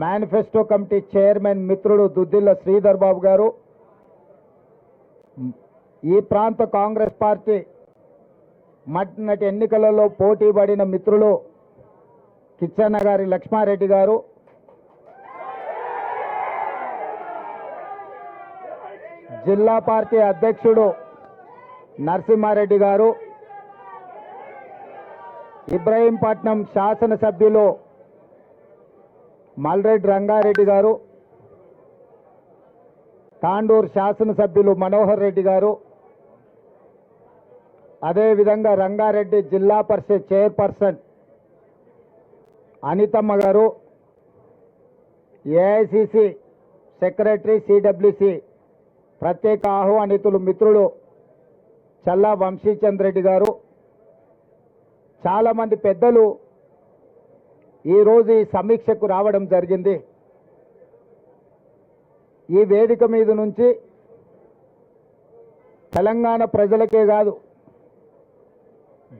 Manifesto committee chairman మిత్రుడు దుద్దిల్ల శ్రీధర్ బాబు గారు. ఈ ప్రాంత కాంగ్రెస్ పార్టీ మట్టినటి ఎన్నికలలో పోటీ పడిన మిత్రులు కిచ్చన్న గారి లక్ష్మారెడ్డి గారు. జిల్లా పార్టీ అధ్యక్షుడు నరసింహారెడ్డి గారు. ఇబ్రహీంపట్నం శాసనసభ్యులు మల్రెడ్డి రంగారెడ్డి గారు తాండూరు శాసనసభ్యులు మనోహర్ రెడ్డి గారు అదేవిధంగా రంగారెడ్డి జిల్లా పరిషత్ చైర్పర్సన్ అనితమ్మ గారు ఏఐసిసి సెక్రటరీ సిడబ్ల్యూసి ప్రత్యేక ఆహ్వానితులు మిత్రులు చల్లా వంశీచంద్రెడ్డి గారు చాలామంది పెద్దలు ఈరోజు ఈ సమీక్షకు రావడం జరిగింది. ఈ వేదిక మీద నుంచి తెలంగాణ ప్రజలకే కాదు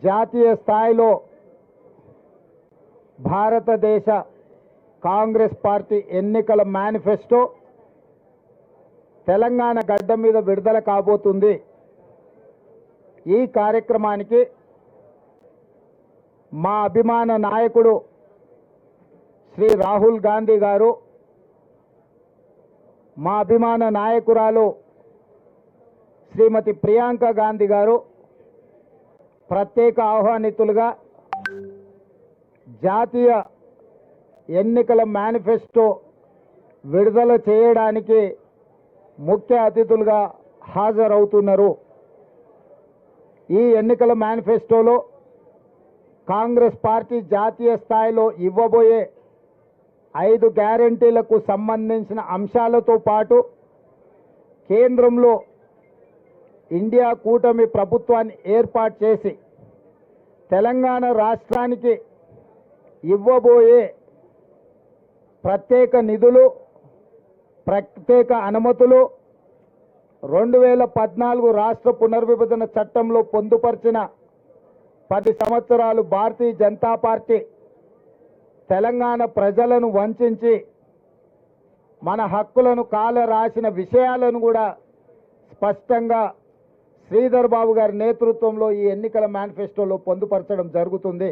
జాతీయ స్థాయిలో భారతదేశ కాంగ్రెస్ పార్టీ ఎన్నికల మేనిఫెస్టో తెలంగాణ గడ్డ మీద విడుదల కాబోతుంది. ఈ కార్యక్రమానికి మా అభిమాన నాయకుడు శ్రీ రాహుల్ గాంధీ గారు మా అభిమాన నాయకురాలు శ్రీమతి ప్రియాంక గాంధీ గారు ప్రత్యేక ఆహ్వానితులుగా జాతీయ ఎన్నికల మేనిఫెస్టో విడుదల చేయడానికి ముఖ్య అతిథులుగా హాజరవుతున్నారు. ఈ ఎన్నికల మేనిఫెస్టోలో కాంగ్రెస్ పార్టీ జాతీయ స్థాయిలో ఇవ్వబోయే ఐదు గ్యారంటీలకు సంబంధించిన అంశాలతో పాటు కేంద్రంలో ఇండియా కూటమి ప్రభుత్వాన్ని ఏర్పాటు చేసి తెలంగాణ రాష్ట్రానికి ఇవ్వబోయే ప్రత్యేక నిధులు ప్రత్యేక అనుమతులు రెండు వేల పద్నాలుగు రాష్ట్ర పునర్విభజన చట్టంలో పొందుపరిచిన పది సంవత్సరాలు భారతీయ జనతా పార్టీ తెలంగాణ ప్రజలను వంచి మన హక్కులను కాల రాసిన విషయాలను కూడా స్పష్టంగా శ్రీధర్ బాబు గారి నేతృత్వంలో ఈ ఎన్నికల మేనిఫెస్టోలో పొందుపరచడం జరుగుతుంది.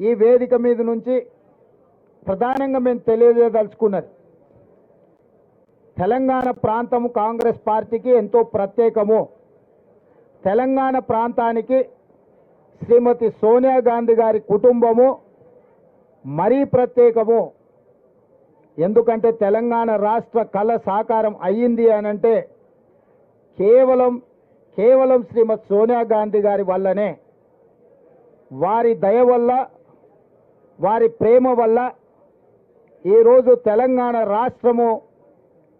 ఈ వేదిక మీద నుంచి ప్రధానంగా మేము తెలియజేయదలుచుకున్నది తెలంగాణ ప్రాంతము కాంగ్రెస్ పార్టీకి ఎంతో ప్రత్యేకము. తెలంగాణ ప్రాంతానికి శ్రీమతి సోనియా గాంధీ గారి కుటుంబము మరీ ప్రత్యేకము. ఎందుకంటే తెలంగాణ రాష్ట్ర కళ సాకారం అయ్యింది అనంటే కేవలం కేవలం శ్రీమతి సోనియా గాంధీ గారి వల్లనే వారి దయ వల్ల వారి ప్రేమ వల్ల ఈరోజు తెలంగాణ రాష్ట్రము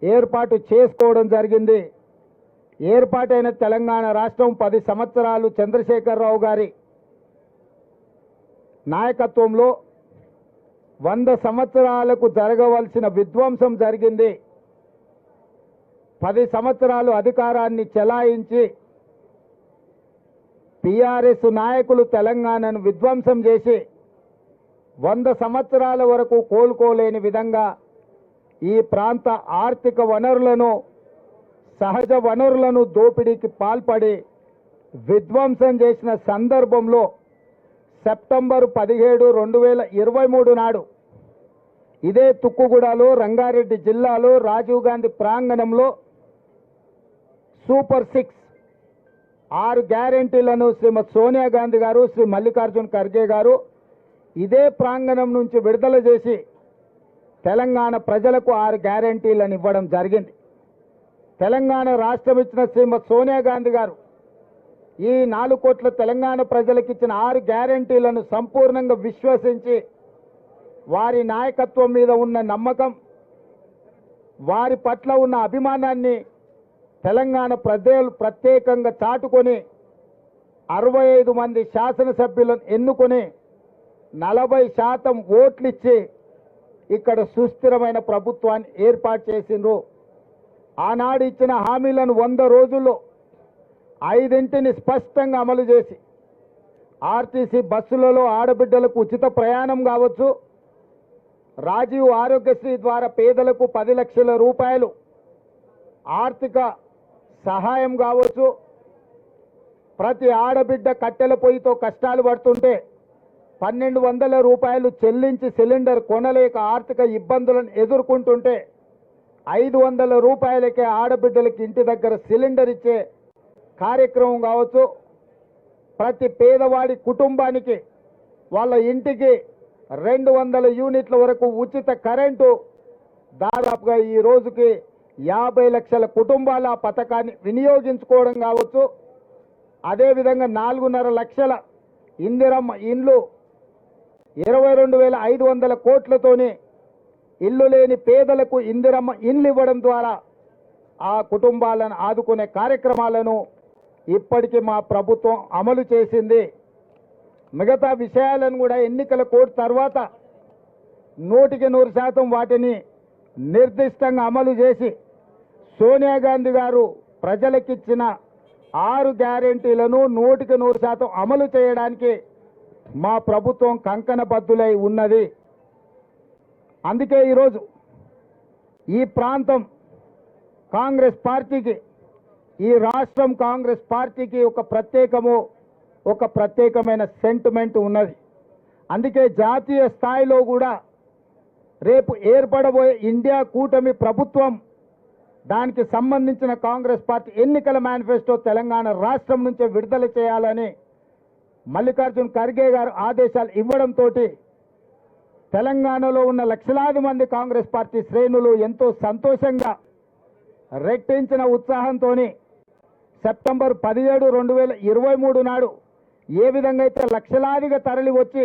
ఏర్పాటు చేసుకోవడం జరిగింది. ఏర్పాటైన తెలంగాణ రాష్ట్రం పది సంవత్సరాలు చంద్రశేఖరరావు గారి నాయకత్వంలో వంద సంవత్సరాలకు జరగవలసిన విధ్వంసం జరిగింది. పది సంవత్సరాలు అధికారాన్ని చెలాయించి టిఆర్ఎస్ నాయకులు తెలంగాణను విధ్వంసం చేసి వంద సంవత్సరాల వరకు కోలుకోలేని విధంగా ఈ ప్రాంత ఆర్థిక వనరులను సహజ వనరులను దోపిడీకి పాల్పడి విధ్వంసం చేసిన సందర్భంలో సెప్టెంబర్ పదిహేడు రెండు వేల ఇరవై మూడు నాడు ఇదే తుక్కుగూడలో రంగారెడ్డి జిల్లాలో రాజీవ్ గాంధీ ప్రాంగణంలో సూపర్ సిక్స్ ఆరు గ్యారెంటీలను శ్రీమతి సోనియా గాంధీ గారు శ్రీ మల్లికార్జున్ ఖర్గే గారు ఇదే ప్రాంగణం నుంచి విడుదల చేసి తెలంగాణ ప్రజలకు ఆరు గ్యారెంటీలను ఇవ్వడం జరిగింది. తెలంగాణ రాష్ట్రం ఇచ్చిన శ్రీమతి సోనియా గాంధీ గారు ఈ నాలుగు కోట్ల తెలంగాణ ప్రజలకు ఇచ్చిన ఆరు గ్యారెంటీలను సంపూర్ణంగా విశ్వసించి వారి నాయకత్వం మీద ఉన్న నమ్మకం వారి పట్ల ఉన్న అభిమానాన్ని తెలంగాణ ప్రజలు ప్రత్యేకంగా చాటుకొని అరవై ఐదు మంది శాసనసభ్యులను ఎన్నుకొని నలభై శాతం ఓట్లిచ్చి ఇక్కడ సుస్థిరమైన ప్రభుత్వాన్ని ఏర్పాటు చేసిండ్రు. ఆనాడు ఇచ్చిన హామీలను వంద రోజుల్లో ఐదింటిని స్పష్టంగా అమలు చేసి ఆర్టీసీ బస్సులలో ఆడబిడ్డలకు ఉచిత ప్రయాణం కావచ్చు. రాజీవ్ ఆరోగ్యశ్రీ ద్వారా పేదలకు పది లక్షల రూపాయలు ఆర్థిక సహాయం కావచ్చు. ప్రతి ఆడబిడ్డ కట్టెల పొయ్యితో కష్టాలు పడుతుంటే పన్నెండు వందల రూపాయలు చెల్లించి సిలిండర్ కొనలేక ఆర్థిక ఇబ్బందులను ఎదుర్కొంటుంటే ఐదు వందల రూపాయలకే ఆడబిడ్డలకి ఇంటి దగ్గర సిలిండర్ ఇచ్చే కార్యక్రమం కావచ్చు ప్రతి పేదవాడి కుటుంబానికి వాళ్ళ ఇంటికి రెండు వందల యూనిట్ల వరకు ఉచిత కరెంటు దాదాపుగా ఈ రోజుకి యాభై లక్షల కుటుంబాల ఆ పథకాన్ని వినియోగించుకోవడం కావచ్చు. అదేవిధంగా నాలుగున్నర లక్షల ఇందిరమ్మ ఇండ్లు ఇరవై రెండు వేల ఐదు వందల కోట్లతోని ఇల్లు లేని పేదలకు ఇందిరమ్మ ఇండ్లు ఇవ్వడం ద్వారా ఆ కుటుంబాలను ఆదుకునే కార్యక్రమాలను ఇప్పటికీ మా ప్రభుత్వం అమలు చేసింది. మిగతా విషయాలను కూడా ఎన్నికల కోడ్ తర్వాత నూటికి నూరు శాతం వాటిని నిర్దిష్టంగా అమలు చేసి సోనియా గాంధీ గారు ప్రజలకిచ్చిన ఆరు గ్యారెంటీలను నూటికి నూరు శాతం అమలు చేయడానికి మా ప్రభుత్వం కంకణబద్ధులై ఉన్నది. అందుకే ఈరోజు ఈ ప్రాంతం కాంగ్రెస్ పార్టీకి ఈ రాష్ట్రం కాంగ్రెస్ పార్టీకి ఒక ప్రత్యేకము ఒక ప్రత్యేకమైన సెంటిమెంట్ ఉన్నది. అందుకే జాతీయ స్థాయిలో కూడా రేపు ఏర్పడబోయే ఇండియా కూటమి ప్రభుత్వం దానికి సంబంధించిన కాంగ్రెస్ పార్టీ ఎన్నికల మేనిఫెస్టో తెలంగాణ రాష్ట్రం నుంచే విడుదల చేయాలని మల్లికార్జున్ ఖర్గే గారు ఆదేశాలు ఇవ్వడంతో తెలంగాణలో ఉన్న లక్షలాది మంది కాంగ్రెస్ పార్టీ శ్రేణులు ఎంతో సంతోషంగా రెట్టించిన ఉత్సాహంతో సెప్టెంబర్ పదిహేడు రెండు వేల ఇరవై మూడు నాడు ఏ విధంగా అయితే లక్షలాదిగా తరలి వచ్చి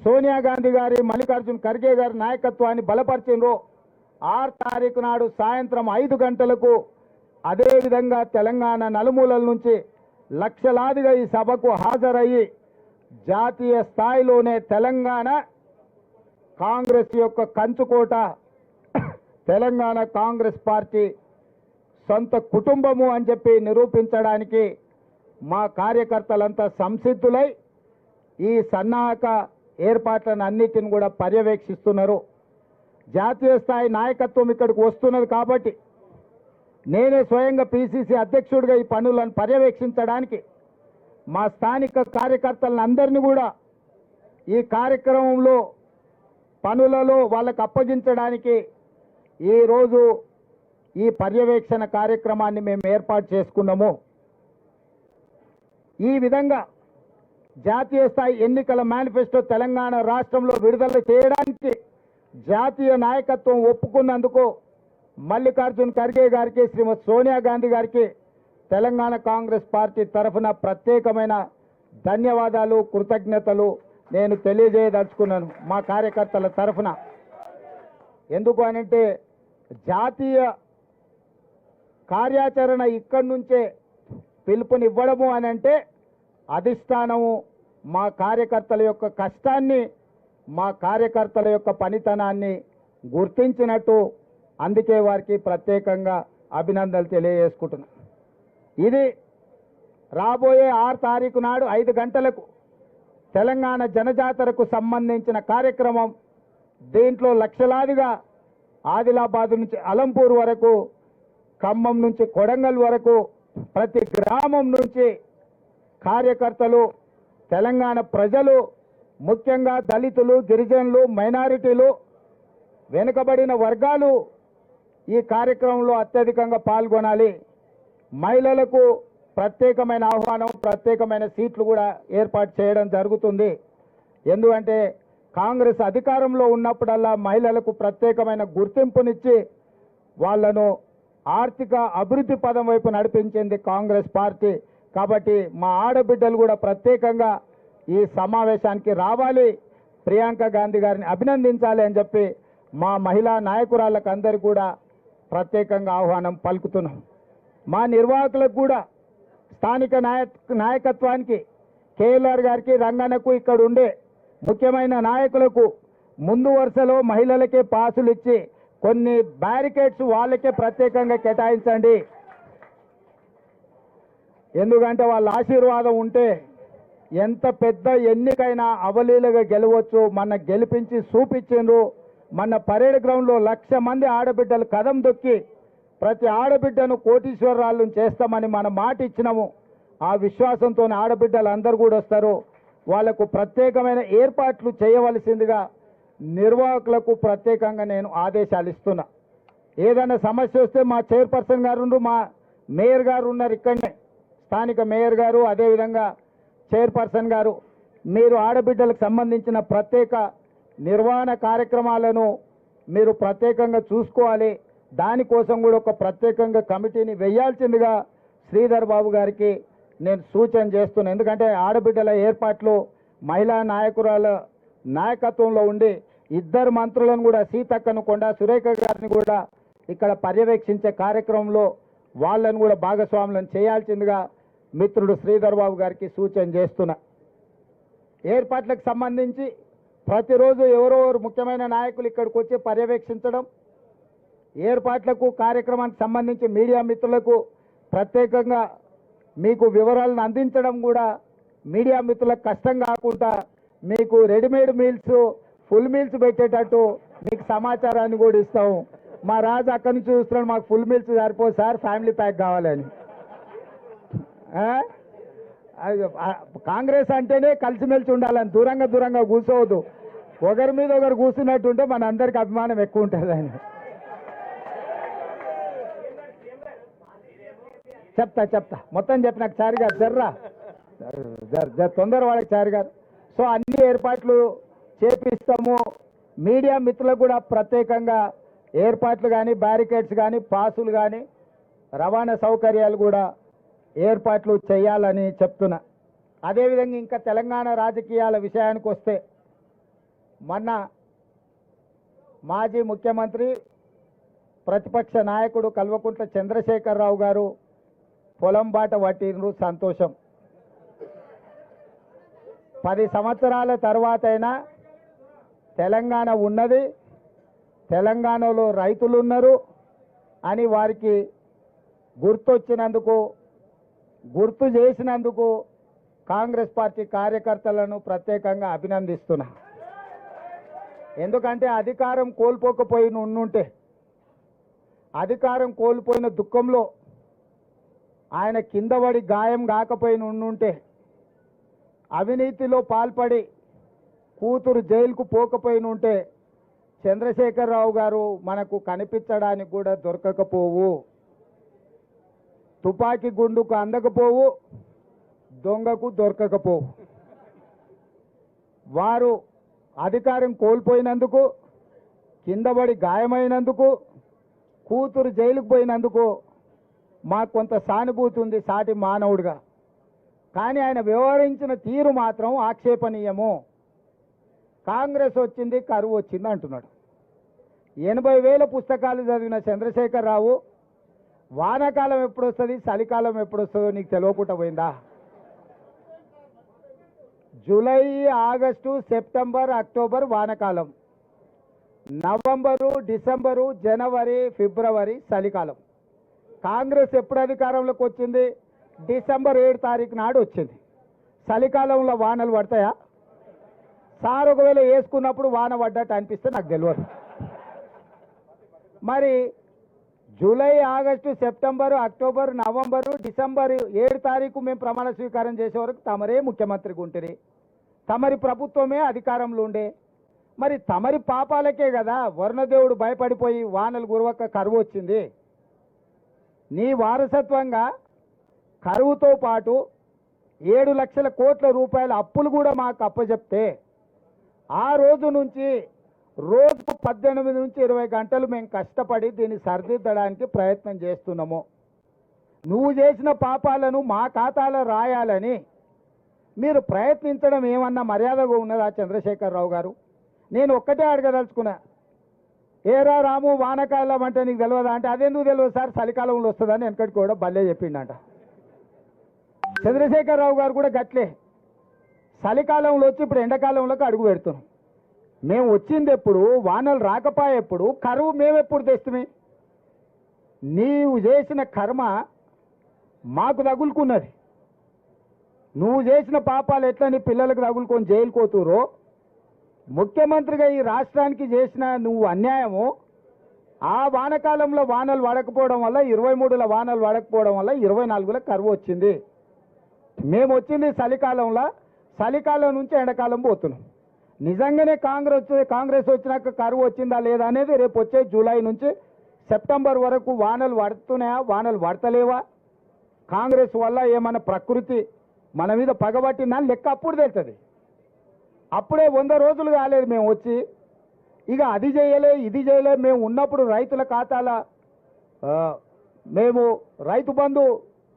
సోనియా గాంధీ గారి మల్లికార్జున్ ఖర్గే గారి నాయకత్వాన్ని బలపరిచినరో ఆరు తారీఖు నాడు సాయంత్రం ఐదు గంటలకు అదేవిధంగా తెలంగాణ నలుమూలల నుంచి లక్షలాదిగా ఈ సభకు హాజరయ్యి జాతీయ స్థాయిలోనే తెలంగాణ కాంగ్రెస్ యొక్క కంచుకోట తెలంగాణ కాంగ్రెస్ పార్టీ సొంత కుటుంబము అని చెప్పి నిరూపించడానికి మా కార్యకర్తలంతా సంసిద్ధులై ఈ సన్నాహక ఏర్పాట్లను అన్నిటిని కూడా పర్యవేక్షిస్తున్నారు. జాతీయ స్థాయి నాయకత్వం ఇక్కడికి వస్తున్నది కాబట్టి నేనే స్వయంగా పిసిసి అధ్యక్షుడిగా ఈ పనులను పర్యవేక్షించడానికి మా స్థానిక కార్యకర్తలను అందరినీ కూడా ఈ కార్యక్రమంలో పనులలో వాళ్ళకు అప్పగించడానికి ఈరోజు ఈ పర్యవేక్షణ కార్యక్రమాన్ని మేము ఏర్పాటు చేసుకున్నాము. ఈ విధంగా జాతీయ స్థాయి ఎన్నికల మేనిఫెస్టో తెలంగాణ రాష్ట్రంలో విడుదల చేయడానికి జాతీయ నాయకత్వం ఒప్పుకున్నందుకు మల్లికార్జున్ ఖర్గే గారికి శ్రీమతి సోనియా గాంధీ గారికి తెలంగాణ కాంగ్రెస్ పార్టీ తరఫున ప్రత్యేకమైన ధన్యవాదాలు కృతజ్ఞతలు నేను తెలియజేయదలుచుకున్నాను మా కార్యకర్తల తరఫున. ఎందుకు అనంటే జాతీయ కార్యాచరణ ఇక్కడి నుంచే పిలుపునివ్వడము అని అంటే అధిష్టానము మా కార్యకర్తల యొక్క కష్టాన్ని మా కార్యకర్తల యొక్క పనితనాన్ని గుర్తించినట్టు అందుకే వారికి ప్రత్యేకంగా అభినందనలు తెలియజేసుకుంటున్నాను ఇది రాబోయే ఆరు తారీఖు నాడు ఐదు గంటలకు తెలంగాణ జనజాతరకు సంబంధించిన కార్యక్రమం. దీంట్లో లక్షలాదిగా ఆదిలాబాద్ నుంచి అలంపూర్ వరకు ఖమ్మం నుంచి కొడంగల్ వరకు ప్రతి గ్రామం నుంచి కార్యకర్తలు తెలంగాణ ప్రజలు ముఖ్యంగా దళితులు గిరిజనులు మైనారిటీలు వెనుకబడిన వర్గాలు ఈ కార్యక్రమంలో అత్యధికంగా పాల్గొనాలి. మహిళలకు ప్రత్యేకమైన ఆహ్వానం ప్రత్యేకమైన సీట్లు కూడా ఏర్పాటు చేయడం జరుగుతుంది. ఎందుకంటే కాంగ్రెస్ అధికారంలో ఉన్నప్పుడల్లా మహిళలకు ప్రత్యేకమైన గుర్తింపునిచ్చి వాళ్ళను ఆర్థిక అభివృద్ధి పదం వైపు నడిపించింది కాంగ్రెస్ పార్టీ. కాబట్టి మా ఆడబిడ్డలు కూడా ప్రత్యేకంగా ఈ సమావేశానికి రావాలి. ప్రియాంక గాంధీ గారిని అభినందించాలి అని చెప్పి మా మహిళా నాయకురాళ్ళకు అందరికీ కూడా ప్రత్యేకంగా ఆహ్వానం పలుకుతున్నాం. మా నిర్వాహకులకు కూడా స్థానిక నాయ నాయకత్వానికి కేఎల్ఆర్ గారికి రంగన్నకు ఇక్కడ ఉండే ముఖ్యమైన నాయకులకు ముందు వరుసలో మహిళలకే పాసులు ఇచ్చి కొన్ని బ్యారికేడ్స్ వాళ్ళకే ప్రత్యేకంగా కేటాయించండి. ఎందుకంటే వాళ్ళ ఆశీర్వాదం ఉంటే ఎంత పెద్ద ఎన్నికైనా అవలీలగా గెలవచ్చు. మన గెలిపించి చూపించిండ్రు. మన పరేడ్ గ్రౌండ్లో లక్ష మంది ఆడబిడ్డలు కదం దొక్కి ప్రతి ఆడబిడ్డను కోటీశ్వరరాళ్ళు చేస్తామని మన మాట ఇచ్చినాము. ఆ విశ్వాసంతో ఆడబిడ్డలు అందరూ కూడా వస్తారు. వాళ్ళకు ప్రత్యేకమైన ఏర్పాట్లు చేయవలసిందిగా నిర్వాహకులకు ప్రత్యేకంగా నేను ఆదేశాలు ఇస్తున్నా. ఏదైనా సమస్య వస్తే మా చైర్పర్సన్ గారు మా మేయర్ గారు ఉన్నారు ఇక్కడనే. స్థానిక మేయర్ గారు అదేవిధంగా చైర్పర్సన్ గారు మీరు ఆడబిడ్డలకు సంబంధించిన ప్రత్యేక నిర్వహణ కార్యక్రమాలను మీరు ప్రత్యేకంగా చూసుకోవాలి. దానికోసం కూడా ఒక ప్రత్యేకంగా కమిటీని వేయాల్సిందిగా శ్రీధర్ బాబు గారికి నేను సూచన చేస్తున్నాను ఎందుకంటే ఆడబిడ్డల ఏర్పాట్లు మహిళా నాయకురాల నాయకత్వంలో ఉండి ఇద్దరు మంత్రులను కూడా సీతక్కను కొండా సురేఖ గారిని కూడా ఇక్కడ పర్యవేక్షించే కార్యక్రమంలో వాళ్ళను కూడా భాగస్వాములను చేయాల్సిందిగా మిత్రుడు శ్రీధర్ బాబు గారికి సూచన చేస్తున్నా. ఏర్పాట్లకు సంబంధించి ప్రతిరోజు ఎవరో ముఖ్యమైన నాయకులు ఇక్కడికి వచ్చి పర్యవేక్షించడం ఏర్పాట్లకు కార్యక్రమానికి సంబంధించి మీడియా మిత్రులకు ప్రత్యేకంగా మీకు వివరాలను అందించడం కూడా మీడియా మిత్రులకు కష్టం కాకుండా మీకు రెడీమేడ్ మీల్స్ ఫుల్ మీల్స్ పెట్టేటట్టు మీకు సమాచారాన్ని కూడా ఇస్తాం. మా రాజు అక్కడి నుంచి చూస్తున్నాడు మాకు ఫుల్ మీల్స్ సరిపోదు సార్ ఫ్యామిలీ ప్యాక్ కావాలని. అది కాంగ్రెస్ అంటేనే కలిసిమెలిసి ఉండాలని దూరంగా దూరంగా కూర్చోవద్దు. ఒకరి మీద ఒకరు కూర్చున్నట్టుంటే మన అందరికి అభిమానం ఎక్కువ ఉంటుంది చెప్తా చెప్తా. మొత్తం చెప్పినాక చారి గారు జర్రా. జర్ జర్ తొందర వాళ్ళకి చారి గారు సో అన్ని ఏర్పాట్లు చేపిస్తాము. మీడియా మిత్రులకు కూడా ప్రత్యేకంగా ఏర్పాట్లు కానీ బ్యారికేడ్స్ కానీ పాసులు కానీ రవాణా సౌకర్యాలు కూడా ఏర్పాట్లు చేయాలని చెప్తున్నా. అదేవిధంగా ఇంకా తెలంగాణ రాజకీయాల విషయానికి వస్తే మొన్న మాజీ ముఖ్యమంత్రి ప్రతిపక్ష నాయకుడు కల్వకుంట్ల చంద్రశేఖరరావు గారు పొలం బాట పట్టినరు సంతోషం. పది సంవత్సరాల తర్వాత అయినా తెలంగాణ ఉన్నది తెలంగాణలో రైతులు ఉన్నారు అని వారికి గుర్తొచ్చినందుకు గుర్తు చేసినందుకు కాంగ్రెస్ పార్టీ కార్యకర్తలను ప్రత్యేకంగా అభినందిస్తున్నా. ఎందుకంటే అధికారం కోల్పోకపోయిన ఉండుంటే అధికారం కోల్పోయిన దుఃఖంలో ఆయన కిందబడి గాయం కాకపోయిన ఉండుంటే అవినీతిలో పాల్పడి కూతురు జైలుకు పోకపోయిన ఉంటే చంద్రశేఖరరావు గారు మనకు కనిపించడానికి కూడా దొరకకపోవు. తుపాకీ గుండుకు అందకపోవు దొంగకు దొరకకపోవు. వారు అధికారం కోల్పోయినందుకు కిందబడి గాయమైనందుకు కూతురు జైలుకు పోయినందుకు మాకు కొంత సానుభూతి ఉంది సాటి మానవుడిగా. కానీ ఆయన వ్యవహరించిన తీరు మాత్రం ఆక్షేపణీయము. కాంగ్రెస్ వచ్చింది కరువు వచ్చింది అంటున్నాడు. ఎనభై వేల పుస్తకాలు చదివిన చంద్రశేఖరరావు వానాకాలం ఎప్పుడు వస్తుంది చలికాలం ఎప్పుడు వస్తుందో నీకు తెలియకుండా పోయిందా? జూలై ఆగస్టు సెప్టెంబర్ అక్టోబర్ వానకాలం. నవంబరు డిసెంబరు జనవరి ఫిబ్రవరి చలికాలం. కాంగ్రెస్ ఎప్పుడు అధికారంలోకి వచ్చింది? డిసెంబర్ ఏడు తారీఖు నాడు వచ్చింది. చలికాలంలో వానలు పడతాయా? సార్ ఒకవేళ వేసుకున్నప్పుడు వాన పడ్డట్టు అనిపిస్తే నాకు తెలియదు మరి July August September October November December ఏడు తారీఖు మేము ప్రమాణ స్వీకారం చేసే వరకు తమరే ముఖ్యమంత్రికి ఉంటుంది తమరి ప్రభుత్వమే అధికారంలో ఉండే. మరి తమరి పాపాలకే కదా వరుణదేవుడు భయపడిపోయి వానలు గురవక్క కరువు వచ్చింది. నీ వారసత్వంగా కరువుతో పాటు ఏడు లక్షల కోట్ల రూపాయల అప్పులు కూడా మాకు అప్పచెప్తే ఆ రోజు నుంచి రోజుకు పద్దెనిమిది నుంచి ఇరవై గంటలు మేము కష్టపడి దీన్ని సరిదిద్దడానికి ప్రయత్నం చేస్తున్నాము. నువ్వు చేసిన పాపాలను మా ఖాతాలో రాయాలని మీరు ప్రయత్నించడం ఏమన్నా మర్యాదగా ఉన్నదా చంద్రశేఖరరావు గారు? నేను ఒక్కటే అడగదలుచుకున్నా. ఏరా రాము వానకాలం అంటే నీకు తెలియదా అంటే అదెందుకు తెలియదు సార్? చలికాలంలో వస్తుందని వెనకటి కూడా భలే చెప్పిండంట. చంద్రశేఖరరావు గారు కూడా గట్లే. చలికాలంలో వచ్చి ఇప్పుడు ఎండాకాలంలోకి అడుగు పెడుతున్నాం. మేము వచ్చింది ఎప్పుడు వానలు రాకపోయేప్పుడు కరువు మేమెప్పుడు తెస్తుమే? నీవు చేసిన కర్మ మాకు తగులుకున్నది. నువ్వు చేసిన పాపాలు ఎట్లా నీ పిల్లలకు తగులుకొని జైలు కోతురో ముఖ్యమంత్రిగా ఈ రాష్ట్రానికి చేసిన నువ్వు అన్యాయము. ఆ వానకాలంలో వానలు పడకపోవడం వల్ల ఇరవై మూడుల వానలు పడకపోవడం వల్ల ఇరవై నాలుగుల కరువు వచ్చింది. మేము వచ్చింది చలికాలంలో చలికాలం నుంచి ఎండాకాలం పోతున్నాం. నిజంగానే కాంగ్రెస్ కాంగ్రెస్ వచ్చినాక కరువు వచ్చిందా లేదా అనేది రేపు వచ్చే జూలై నుంచి సెప్టెంబర్ వరకు వానలు పడుతున్నాయా వానలు పడతలేవా? కాంగ్రెస్ వల్ల ఏమన్నా ప్రకృతి మన మీద పగబట్టిందా లెక్క అప్పుడు తెలుస్తుంది. అప్పుడే వంద రోజులు కాలేదు మేము వచ్చి. ఇక అది చేయలే ఇది చేయలే మేము ఉన్నప్పుడు రైతుల ఖాతాల మేము రైతు బంధు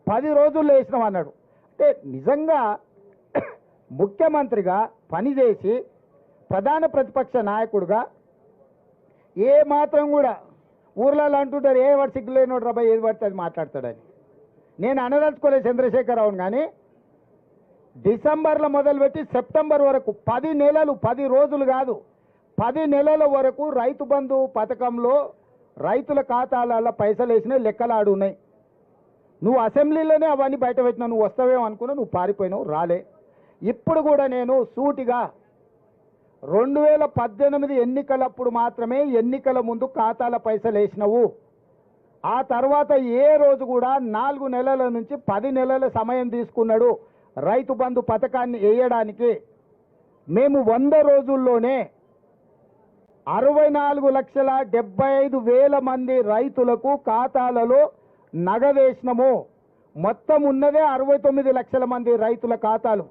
పది రోజుల్లో వేసినాం అన్నాడు. అంటే నిజంగా ముఖ్యమంత్రిగా పనిచేసి ప్రధాన ప్రతిపక్ష నాయకుడుగా ఏ మాత్రం కూడా ఊర్లలో అంటుంటారు ఏ వాడు సిగ్గు లేనోడు రాబాయ్ ఏది పడితే అది మాట్లాడతాడని. నేను అనదలుచుకోలేదు చంద్రశేఖరరావును కానీ డిసెంబర్లో మొదలుపెట్టి సెప్టెంబర్ వరకు పది నెలలు పది రోజులు కాదు పది నెలల వరకు రైతు బంధు పథకంలో రైతుల ఖాతాలలో పైసలు వేసిన లెక్కలాడు ఉన్నాయి నువ్వు అసెంబ్లీలోనే అవన్నీ బయట పెట్టినావు నువ్వు వస్తావేమో అనుకున్నా నువ్వు పారిపోయినావు రాలే. ఇప్పుడు కూడా నేను సూటిగా రెండు వేల పద్దెనిమిది ఎన్నికలప్పుడు మాత్రమే ఎన్నికల ముందు ఖాతాల పైసలు వేసినవు. ఆ తర్వాత ఏ రోజు కూడా నాలుగు నెలల నుంచి పది నెలల సమయం తీసుకున్నాడు రైతు బంధు పథకాన్ని వేయడానికి. మేము వంద రోజుల్లోనే అరవై నాలుగు లక్షల డెబ్బై ఐదు వేల మంది రైతులకు ఖాతాలలో నగదేసినము మొత్తం ఉన్నదే అరవై తొమ్మిది లక్షల మంది రైతుల ఖాతాలు.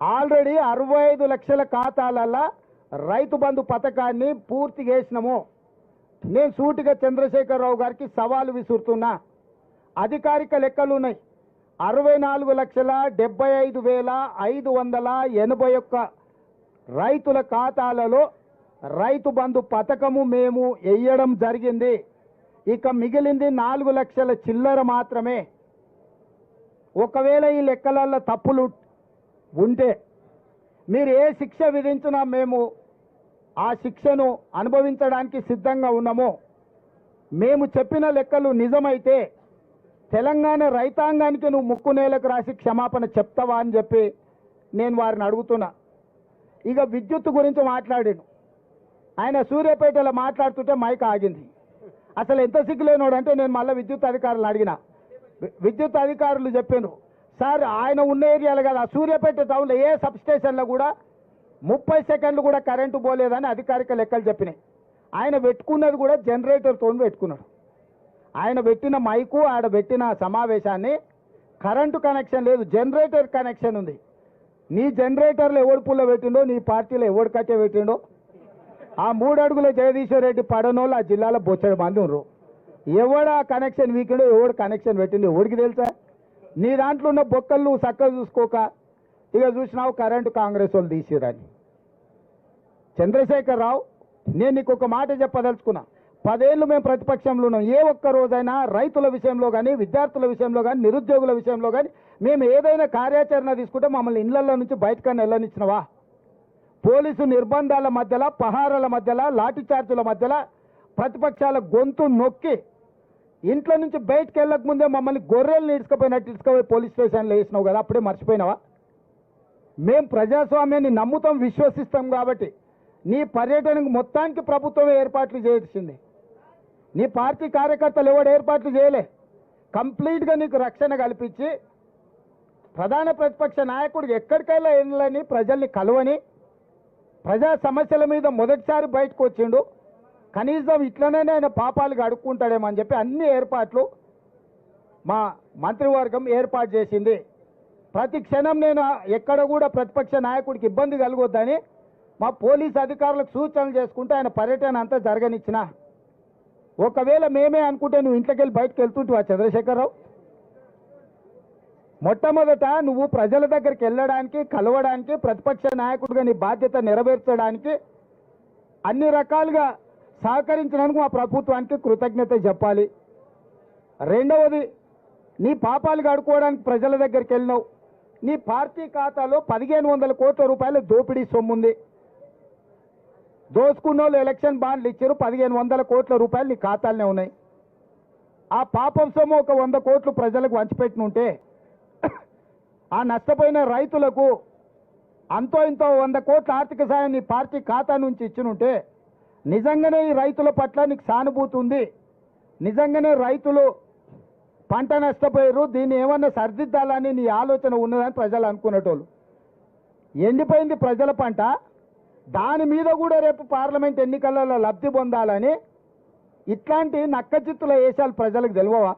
ఆల్రెడీ అరవై ఐదు లక్షల ఖాతాలలో రైతు బంధు పథకాన్ని పూర్తి చేసినాము. నేను సూటిగా చంద్రశేఖరరావు గారికి సవాలు విసురుతున్నా. అధికారిక లెక్కలు ఉన్నాయి అరవై నాలుగు లక్షల డెబ్బై ఐదు వేల ఐదు వందల ఎనభై ఒక్క రైతుల ఖాతాలలో రైతు బంధు పథకము మేము వేయడం జరిగింది. ఇక మిగిలింది నాలుగు లక్షల చిల్లర మాత్రమే. ఒకవేళ ఈ లెక్కలలో తప్పులు ఉంటే మీరు ఏ శిక్ష విధించినా మేము ఆ శిక్షను అనుభవించడానికి సిద్ధంగా ఉన్నామో మేము చెప్పిన లెక్కలు నిజమైతే తెలంగాణ రైతాంగానికి నువ్వు ముక్కు నేలకు రాసి క్షమాపణ చెప్తావా అని చెప్పి నేను వారిని అడుగుతున్నా. ఇక విద్యుత్ గురించి మాట్లాడాను. ఆయన సూర్యాపేటలో మాట్లాడుతుంటే మైక్ ఆగింది. అసలు ఎంత సిగ్గులేనోడంటే నేను మళ్ళీ విద్యుత్ అధికారులు అడిగిన. విద్యుత్ అధికారులు చెప్పాను సార్ ఆయన ఉన్న ఏరియాలో కదా సూర్యాపేట టౌన్లో ఏ సబ్ స్టేషన్లో కూడా ముప్పై సెకండ్లు కూడా కరెంటు పోలేదని అధికారిక లెక్కలు చెప్పినాయి. ఆయన పెట్టుకున్నది కూడా జనరేటర్తో పెట్టుకున్నాడు. ఆయన పెట్టిన మైకు ఆడ పెట్టిన సమావేశాన్ని కరెంటు కనెక్షన్ లేదు జనరేటర్ కనెక్షన్ ఉంది. నీ జనరేటర్లో ఎవడు పుల్ల పెట్టిండో నీ పార్టీలో ఎవడు కట్టే పెట్టిండో ఆ మూడు అడుగుల జగదీశ్వర్ రెడ్డి పడనోళ్ళు ఆ జిల్లాలో బొచ్చడు మంది ఉన్నారు ఎవడు ఆ కనెక్షన్ వీకిండో ఎవడు కనెక్షన్ పెట్టిండో ఎవడికి తెలుసా? నీ దాంట్లో ఉన్న బొక్కలు నువ్వు చక్కగా చూసుకోక ఇక చూసినావు కరెంటు కాంగ్రెస్ వాళ్ళు తీసిరని చంద్రశేఖరరావు నేను నీకు ఒక మాట చెప్పదలుచుకున్నా. పదేళ్ళు మేము ప్రతిపక్షంలో ఉన్నాం. ఏ ఒక్క రోజైనా రైతుల విషయంలో కానీ విద్యార్థుల విషయంలో కానీ నిరుద్యోగుల విషయంలో కానీ మేము ఏదైనా కార్యాచరణ తీసుకుంటే మమ్మల్ని ఇళ్ళలో నుంచి బయటకన్నా వెళ్ళనిచ్చినవా పోలీసు నిర్బంధాల మధ్యలో పహారాల మధ్యలో లాఠీ చార్జీల మధ్యలో ప్రతిపక్షాల గొంతు నొక్కి ఇంట్లో నుంచి బయటకు వెళ్ళక ముందే మమ్మల్ని గొర్రెలు నీడ్చుకుపోయినట్టు తీసుకుపోయి పోలీస్ స్టేషన్లో వేసినావు కదా అప్పుడే మర్చిపోయినావా? మేము ప్రజాస్వామ్యాన్ని నమ్ముతాం విశ్వసిస్తాం కాబట్టి నీ పర్యటనకు మొత్తానికి ప్రభుత్వమే ఏర్పాట్లు చేసింది. నీ పార్టీ కార్యకర్తలు ఎవడు ఏర్పాట్లు చేయలే. కంప్లీట్గా నీకు రక్షణ కల్పించి ప్రధాన ప్రతిపక్ష నాయకుడికి ఎక్కడికైనా వెళ్ళని ప్రజల్ని కలవని ప్రజా సమస్యల మీద మొదటిసారి బయటకు వచ్చిండు. కనీసం ఇట్లనే ఆయన పాపాలు కడుక్కుంటాడేమని చెప్పి అన్ని ఏర్పాట్లు మా మంత్రివర్గం ఏర్పాటు చేసింది. ప్రతి క్షణం నేను ఎక్కడ కూడా ప్రతిపక్ష నాయకుడికి ఇబ్బంది కలగొద్దని మా పోలీస్ అధికారులకు సూచనలు చేసుకుంటే ఆయన పర్యటన అంతా జరగనిచ్చిన. ఒకవేళ మేమే అనుకుంటే నువ్వు ఇంట్లోకి వెళ్ళి బయటకు వెళ్తుంటావా చంద్రశేఖరరావు? మొట్టమొదట నువ్వు ప్రజల దగ్గరికి వెళ్ళడానికి కలవడానికి ప్రతిపక్ష నాయకుడిగా నీ బాధ్యత నెరవేర్చడానికి అన్ని రకాలుగా సహకరించినందుకు మా ప్రభుత్వానికి కృతజ్ఞత చెప్పాలి. రెండవది నీ పాపాలు కడుక్కోవడానికి ప్రజల దగ్గరికి వెళ్ళినావు. నీ పార్టీ ఖాతాలో పదిహేను వందల కోట్ల రూపాయల దోపిడీ సొమ్ముంది. దోచుకున్న వాళ్ళు ఎలక్షన్ బాండ్లు ఇచ్చారు పదిహేను వందల కోట్ల రూపాయలు నీ ఖాతాలనే ఉన్నాయి. ఆ పాపం సొమ్ము ఒక వంద కోట్లు ప్రజలకు వంచిపెట్టినుంటే ఆ నష్టపోయిన రైతులకు అంతో ఇంతో వంద కోట్ల ఆర్థిక సాయం నీ పార్టీ ఖాతా నుంచి ఇచ్చినుంటే నిజంగానే ఈ రైతుల పట్ల నీకు సానుభూతి ఉంది. నిజంగానే రైతులు పంట నష్టపోయారు. దీన్ని ఏమన్నా సరిదిద్దాలని నీ ఆలోచన ఉన్నదని ప్రజలు అనుకునేటోళ్ళు. ఎండిపోయింది ప్రజల పంట. దాని మీద కూడా రేపు పార్లమెంట్ ఎన్నికలలో లబ్ధి పొందాలని ఇట్లాంటి నక్కచిత్తుల వేషాలు ప్రజలకు తెలియవా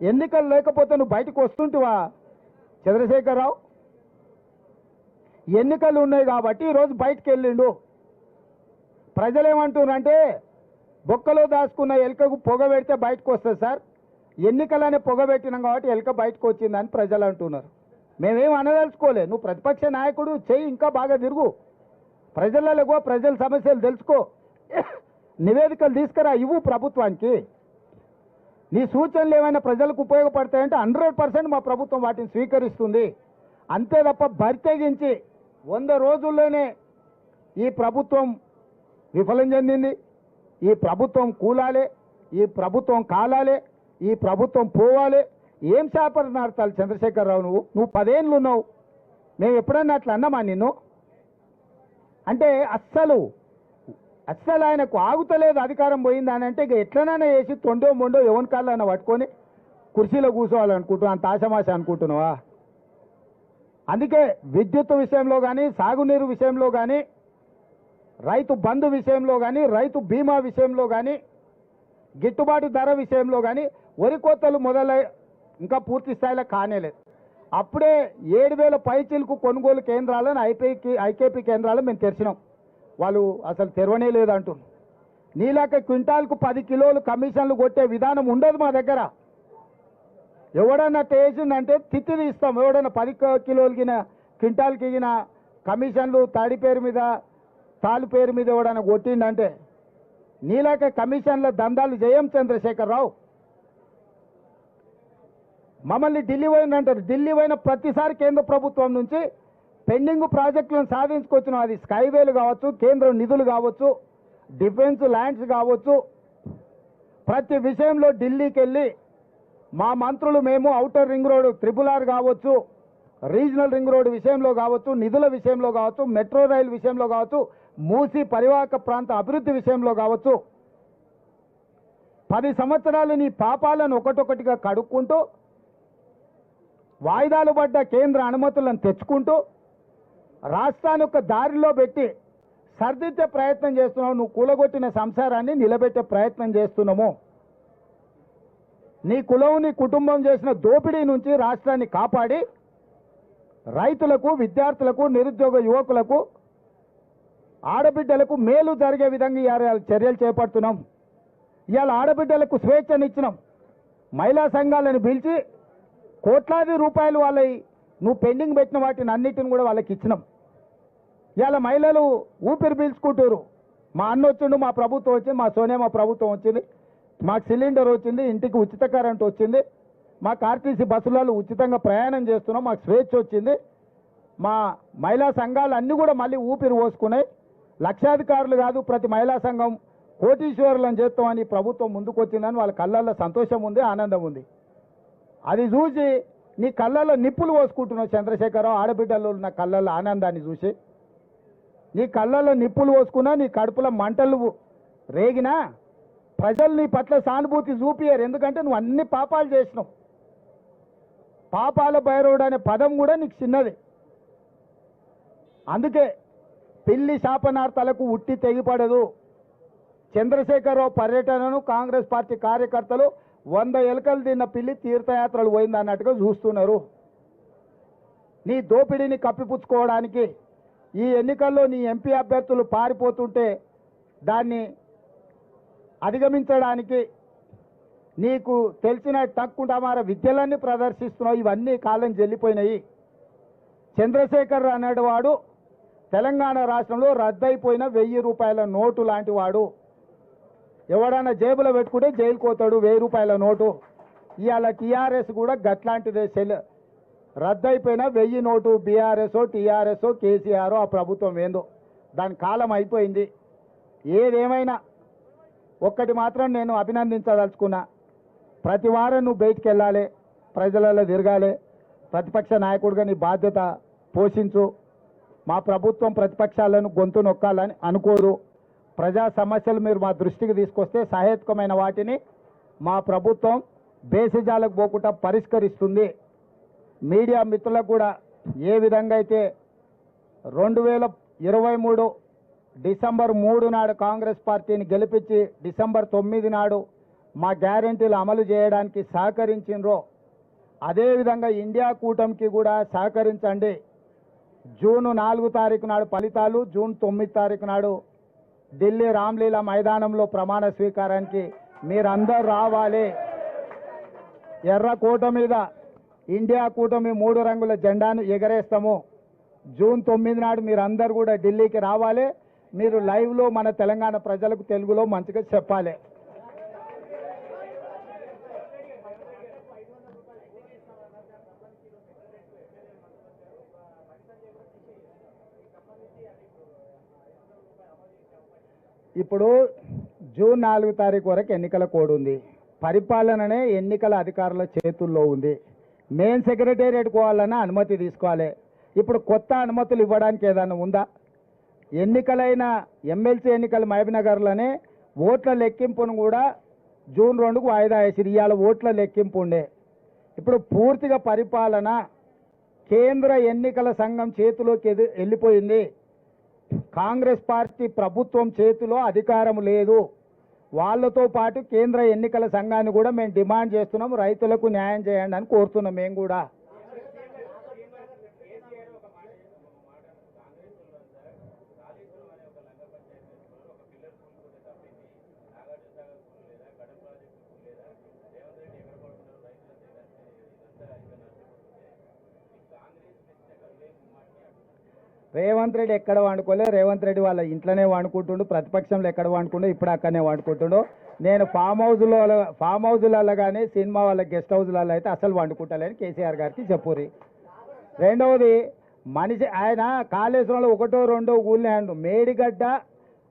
ఎన్నికలు లేకపోతే నువ్వు బయటకు వస్తుంటివా? చంద్రశేఖరరావు ఎన్నికలు ఉన్నాయి కాబట్టి ఈరోజు బయటకు వెళ్ళిండు. ప్రజలు ఏమంటున్నారంటే బొక్కలో దాచుకున్న ఎలుకకు పొగ పెడితే బయటకు వస్తుంది సార్. ఎన్నికలనే పొగ పెట్టినాం కాబట్టి ఎలుక బయటకు వచ్చిందని ప్రజలు అంటున్నారు. మేమేం అనదలుచుకోలే. నువ్వు ప్రతిపక్ష నాయకుడు చెయ్యి ఇంకా బాగా తిరుగు. ప్రజలలో ప్రజల సమస్యలు తెలుసుకో. నివేదికలు తీసుకురా ఇవ్వు ప్రభుత్వానికి. నీ సూచనలు ఏమైనా ప్రజలకు ఉపయోగపడతాయంటే హండ్రెడ్ పర్సెంట్ మా ప్రభుత్వం వాటిని స్వీకరిస్తుంది. అంతే తప్ప బరితెగించి వంద రోజుల్లోనే ఈ ప్రభుత్వం విఫలం చెందింది. ఈ ప్రభుత్వం కూలాలే ఈ ప్రభుత్వం కాలాలే ఈ ప్రభుత్వం పోవాలే. ఏం శాపనార్థాలు చంద్రశేఖరరావు నువ్వు? నువ్వు పదేళ్ళు ఉన్నావు. మేము ఎప్పుడన్నా అట్లా అన్నామా నిన్ను? అంటే అస్సలు అస్సలు ఆయనకు ఆగుతలేదు అధికారం పోయింది అని అంటే ఇక ఎట్లనైనా వేసి తొండో మొండో ఎవరి కాళ్ళైనా పట్టుకొని కుర్చీలో కూర్చోవాలనుకుంటున్నావు అంత ఆశమాశ అనుకుంటున్నావా? అందుకే విద్యుత్ విషయంలో కానీ సాగునీరు విషయంలో కానీ రైతు బంధు విషయంలో కానీ రైతు బీమా విషయంలో కానీ గిట్టుబాటు ధర విషయంలో కానీ వరి కోతలు మొదలై ఇంకా పూర్తి స్థాయిలో కానేలేదు. అప్పుడే ఏడు వేల పైచీలకు కొనుగోలు కేంద్రాలను ఐపీకి ఐకేపీ కేంద్రాలు మేము తెరిచినాం. వాళ్ళు అసలు తెరవనే లేదంటున్నారు నీలాక క్వింటాల్కు పది కిలోలు కమిషన్లు కొట్టే విధానం ఉండదు మా దగ్గర. ఎవడన్నా టేసిందంటే తిత్తి తీస్తాం ఎవడన్నా పది కిలోలు గిన క్వింటాల్కి గిన కమిషన్లు తాడి పేరు మీద తాలు పేరు మీద ఎవడైనా కొట్టిండంటే నీలాక కమిషన్ల దందాలు జయం చంద్రశేఖరరావు. మమ్మల్ని ఢిల్లీ పోయిందంటారు. ఢిల్లీ పోయిన ప్రతిసారి కేంద్ర ప్రభుత్వం నుంచి పెండింగ్ ప్రాజెక్టులను సాధించుకొచ్చినాం అది స్కైవేలు కావచ్చు కేంద్ర నిధులు కావచ్చు డిఫెన్స్ ల్యాండ్స్ కావచ్చు. ప్రతి విషయంలో ఢిల్లీకి వెళ్ళి మా మంత్రులు మేము outer ring road triple R కావచ్చు రీజనల్ రింగ్ రోడ్ విషయంలో కావచ్చు నిధుల విషయంలో కావచ్చు మెట్రో రైల్ విషయంలో కావచ్చు మూసి పరివాహక ప్రాంత అభివృద్ధి విషయంలో కావచ్చు. పది సంవత్సరాలు నీ పాపాలను ఒకటొకటిగా కడుక్కుంటూ వాయిదాలు పడ్డ కేంద్ర అనుమతులను తెచ్చుకుంటూ రాష్ట్రాన్ని ఒక దారిలో పెట్టి సర్దిద్దే ప్రయత్నం చేస్తున్నావు నువ్వు కూలగొట్టిన సంసారాన్ని నిలబెట్టే ప్రయత్నం చేస్తున్నాము. నీ కులం నీ కుటుంబం చేసిన దోపిడీ నుంచి రాష్ట్రాన్ని కాపాడి రైతులకు విద్యార్థులకు నిరుద్యోగ యువకులకు ఆడబిడ్డలకు మేలు జరిగే విధంగా ఇవాళ చర్యలు చేపడుతున్నాం. ఇవాళ ఆడబిడ్డలకు స్వేచ్ఛనిచ్చినాం. మహిళా సంఘాలను పిలిచి కోట్లాది రూపాయలు వాళ్ళవి నువ్వు పెండింగ్ పెట్టిన వాటిని అన్నిటిని కూడా వాళ్ళకి ఇచ్చినాం. ఇవాళ మహిళలు ఊపిరి పీల్చుకుంటారు మా అన్న వచ్చిండు మా ప్రభుత్వం వచ్చింది మా సోనియా మా ప్రభుత్వం వచ్చింది మాకు సిలిండర్ వచ్చింది ఇంటికి ఉచిత కరెంట్ వచ్చింది మాకు ఆర్టీసీ బస్సులలో ఉచితంగా ప్రయాణం చేస్తున్నాం మాకు స్వేచ్ఛ వచ్చింది. మా మహిళా సంఘాలు అన్నీ కూడా మళ్ళీ ఊపిరి పోసుకున్నాయి. లక్షాధికారులు కాదు ప్రతి మహిళా సంఘం కోటీశ్వరులను చేస్తామని ప్రభుత్వం ముందుకొచ్చిందని వాళ్ళ కళ్ళల్లో సంతోషం ఉంది ఆనందం ఉంది. అది చూసి నీ కళ్ళల్లో నిప్పులు పోసుకుంటున్నావు చంద్రశేఖరరావు ఆడబిడ్డలు ఉన్న కళ్ళల్లో ఆనందాన్ని చూసి. నీ కళ్ళల్లో నిప్పులు పోసుకున్నా నీ కడుపులో మంటలు రేగినా ప్రజలు నీ పట్ల సానుభూతి చూపియారు ఎందుకంటే నువ్వు అన్ని పాపాలు చేసినావు. పాపాల భైరవుడు అనే పదం కూడా నీకు చిన్నది. అందుకే పిల్లి శాపనార్థాలకు ఉట్టి తెగిపడదు. చంద్రశేఖరరావు పర్యటనను కాంగ్రెస్ పార్టీ కార్యకర్తలు వంద ఎలుకలు తిన్న పిల్లి తీర్థయాత్రలు పోయింది అన్నట్టుగా చూస్తున్నారు. నీ దోపిడీని కప్పిపుచ్చుకోవడానికి ఈ ఎన్నికల్లో నీ ఎంపీ అభ్యర్థులు పారిపోతుంటే దాన్ని అధిగమించడానికి నీకు తెలిసిన తక్కుంటమార విద్యలన్నీ ప్రదర్శిస్తున్నావు. ఇవన్నీ కాలం చెల్లిపోయినాయి చంద్రశేఖర్ అనేవాడు తెలంగాణ రాష్ట్రంలో రద్దయిపోయిన వెయ్యి రూపాయల నోటు లాంటి వాడు. ఎవడన్నా జేబులో పెట్టుకుంటే జైలు పోతాడు వెయ్యి రూపాయల నోటు. ఇవాళ టీఆర్ఎస్ కూడా గట్లాంటిదే సెల్. రద్దయిపోయిన వెయ్యి నోటు బీఆర్ఎస్ టీఆర్ఎస్ కేసీఆర్ ఆ ప్రభుత్వం ఏందో. దాని కాలం అయిపోయింది. ఏదేమైనా ఒక్కటి మాత్రం నేను అభినందించదలుచుకున్నా. ప్రతి వారం నువ్వు బయటికి వెళ్ళాలి ప్రజలలో తిరగాలి ప్రతిపక్ష నాయకుడిగా నీ బాధ్యత పోషించు. మా ప్రభుత్వం ప్రతిపక్షాలను గొంతు నొక్కాలని అనుకోరు. ప్రజా సమస్యలు మీరు మా దృష్టికి తీసుకొస్తే సహేతుకమైన వాటిని మా ప్రభుత్వం బేసిజాలకు పోకుండా పరిష్కరిస్తుంది. మీడియా మిత్రులకు కూడా ఏ విధంగా అయితే రెండు వేల ఇరవై మూడు డిసెంబర్ మూడు నాడు కాంగ్రెస్ పార్టీని గెలిపించి డిసెంబర్ తొమ్మిది నాడు మా గ్యారెంటీలు అమలు చేయడానికి సహకరించినరో అదేవిధంగా ఇండియా కూటమికి కూడా సహకరించండి. జూన్ నాలుగు తారీఖు నాడు ఫలితాలు జూన్ తొమ్మిది తారీఖు నాడు ఢిల్లీ రామ్లీలా మైదానంలో ప్రమాణ స్వీకారానికి మీరందరూ రావాలి. ఎర్ర కూట మీద ఇండియా కూటమి మూడు రంగుల జెండాను ఎగరేస్తాము. జూన్ తొమ్మిది నాడు మీరందరూ కూడా ఢిల్లీకి రావాలి. మీరు లైవ్లో మన తెలంగాణ ప్రజలకు తెలుగులో మంచిగా చెప్పాలి. ఇప్పుడు జూన్ నాలుగు తారీఖు వరకు ఎన్నికల కోడ్ ఉంది. పరిపాలననే ఎన్నికల అధికారుల చేతుల్లో ఉంది. మెయిన్ సెక్రటేరియట్ పోవాలన్నా అనుమతి తీసుకోవాలి. ఇప్పుడు కొత్త అనుమతులు ఇవ్వడానికి ఏదైనా ఉందా? ఎన్నికలైన ఎమ్మెల్సీ ఎన్నికల మహబీనగర్లోనే ఓట్ల లెక్కింపును కూడా జూన్ రెండుకు వాయిదా వేసి ఇవాళ ఓట్ల లెక్కింపు ఉండే. ఇప్పుడు పూర్తిగా పరిపాలన కేంద్ర ఎన్నికల సంఘం చేతిలోకి ఎది వెళ్ళిపోయింది. కాంగ్రెస్ పార్టీ ప్రభుత్వం చేతిలో అధికారం లేదు. వాళ్ళతో పాటు కేంద్ర ఎన్నికల సంఘాన్ని కూడా మేము డిమాండ్ చేస్తున్నాం రైతులకు న్యాయం చేయండి అని కోరుతున్నాం మేము కూడా. రేవంత్ రెడ్డి ఎక్కడ వండుకోలే? రేవంత్ రెడ్డి వాళ్ళ ఇంట్లోనే వండుకుంటుండు ప్రతిపక్షంలో ఎక్కడ వండుకుండో ఇప్పుడు అక్కడనే వండుకుంటుండు. నేను ఫామ్ హౌస్లో ఫామ్ హౌస్లలో కానీ సినిమా వాళ్ళ గెస్ట్ హౌస్లలో అయితే అసలు వండుకుంటలేని కేసీఆర్ గారికి చెప్పురి రెండవది మనిషి ఆయన కాళేశ్వరంలో ఒకటో రెండో ఊళ్ళో మేడిగడ్డ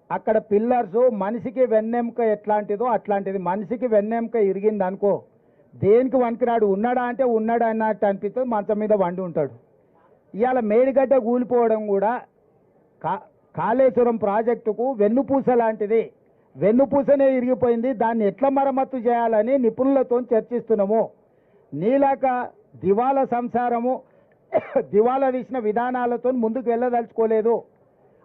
అక్కడ పిల్లర్స్ మనిషికి వెన్నెముక ఎట్లాంటిదో అట్లాంటిది. మనిషికి వెన్నెముక ఇరిగింది అనుకో దేనికి వణికిరాడు ఉన్నాడా అంటే ఉన్నాడా అన్నట్టు అనిపిస్తుంది మంచం మీద వండి ఉంటాడు. ఇవాళ మేడిగడ్డ కూలిపోవడం కూడా కా కాళేశ్వరం ప్రాజెక్టుకు వెన్నుపూస లాంటిది. వెన్నుపూసనే ఇరిగిపోయింది. దాన్ని ఎట్లా మరమ్మత్తు చేయాలని నిపుణులతో చర్చిస్తున్నాము. నీలాక దివాలా సంసారము దివాలా తీసిన విధానాలతో ముందుకు వెళ్ళదలుచుకోలేదు.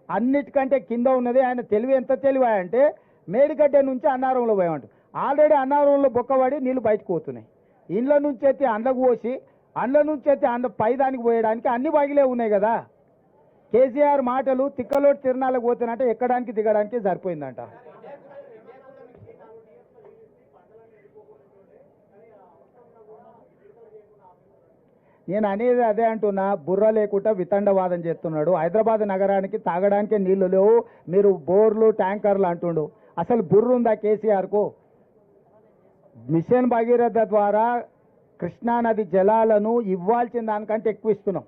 అన్నిటికంటే కింద ఉన్నది ఆయన తెలివి ఎంత తెలివి అంటే మేడిగడ్డ నుంచి అన్నారంలో పోయామంట. ఆల్రెడీ అన్నారంలో బొక్కబడి నీళ్ళు బయటకు పోతున్నాయి. ఇండ్ల నుంచి అయితే అండ్లకు పోసి అండ్ల నుంచి అయితే అండ పైదానికి పోయడానికి అన్ని బగిలే ఉన్నాయి కదా. కేసీఆర్ మాటలు తిక్కలోటి తిరణాలకు పోతున్నట్టే ఎక్కడానికి దిగడానికి సరిపోయిందంట. నేను అనేది అదే అంటున్నా బుర్ర లేకుండా వితండవాదం చేస్తున్నాడు. హైదరాబాద్ నగరానికి తాగడానికే నీళ్ళు లేవు మీరు బోర్లు ట్యాంకర్లు అంటుండు. అసలు బుర్ర ఉందా కేసీఆర్కు? మిషన్ భగీరథ ద్వారా కృష్ణానది జలాలను ఇవ్వాల్సిన దానికంటే ఎక్కువ ఇస్తున్నాం.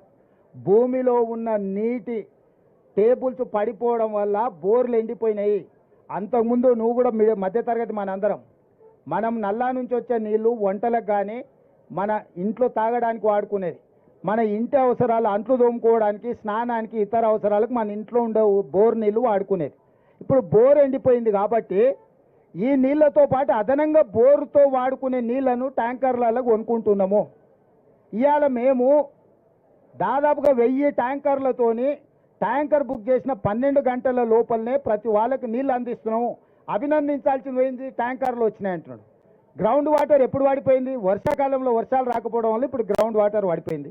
భూమిలో ఉన్న నీటి టేబుల్స్ పడిపోవడం వల్ల బోర్లు ఎండిపోయినాయి. అంతకుముందు నువ్వు కూడా మీ మధ్యతరగతి మనందరం మనం నల్లా నుంచి వచ్చే నీళ్ళు వంటలకు కానీ మన ఇంట్లో తాగడానికి వాడుకునేది. మన ఇంటి అవసరాలు అంట్లు తోముకోవడానికి స్నానానికి ఇతర అవసరాలకు మన ఇంట్లో ఉండే బోర్ నీళ్ళు వాడుకునేది. ఇప్పుడు బోర్ ఎండిపోయింది కాబట్టి ఈ నీళ్ళతో పాటు అదనంగా బోరుతో వాడుకునే నీళ్ళను ట్యాంకర్లలో కొనుక్కుంటున్నాము. ఇవాళ మేము దాదాపుగా వెయ్యి ట్యాంకర్లతోని ట్యాంకర్ బుక్ చేసిన పన్నెండు గంటల లోపలనే ప్రతి వాళ్ళకి నీళ్ళు అందిస్తున్నాము. అభినందించాల్సిన పోయింది ట్యాంకర్లు వచ్చినాయి అంటున్నాడు. గ్రౌండ్ వాటర్ ఎప్పుడు వాడిపోయింది? వర్షాకాలంలో వర్షాలు రాకపోవడం వల్ల ఇప్పుడు గ్రౌండ్ వాటర్ వాడిపోయింది.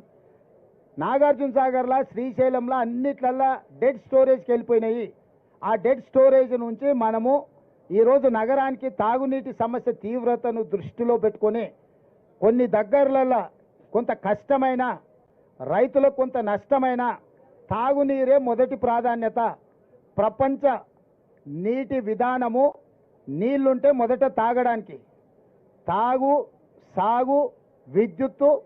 నాగార్జున సాగర్లా శ్రీశైలంలో అన్నిట్లల్లా డెడ్ స్టోరేజ్కి వెళ్ళిపోయినాయి. ఆ డెడ్ స్టోరేజ్ నుంచి మనము ఈరోజు నగరానికి తాగునీటి సమస్య తీవ్రతను దృష్టిలో పెట్టుకొని కొన్ని దగ్గరలలో కొంత కష్టమైన రైతులకు కొంత నష్టమైన తాగునీరే మొదటి ప్రాధాన్యత. ప్రపంచ నీటి విధానము నీళ్ళుంటే మొదట తాగడానికి. తాగు సాగు విద్యుత్తు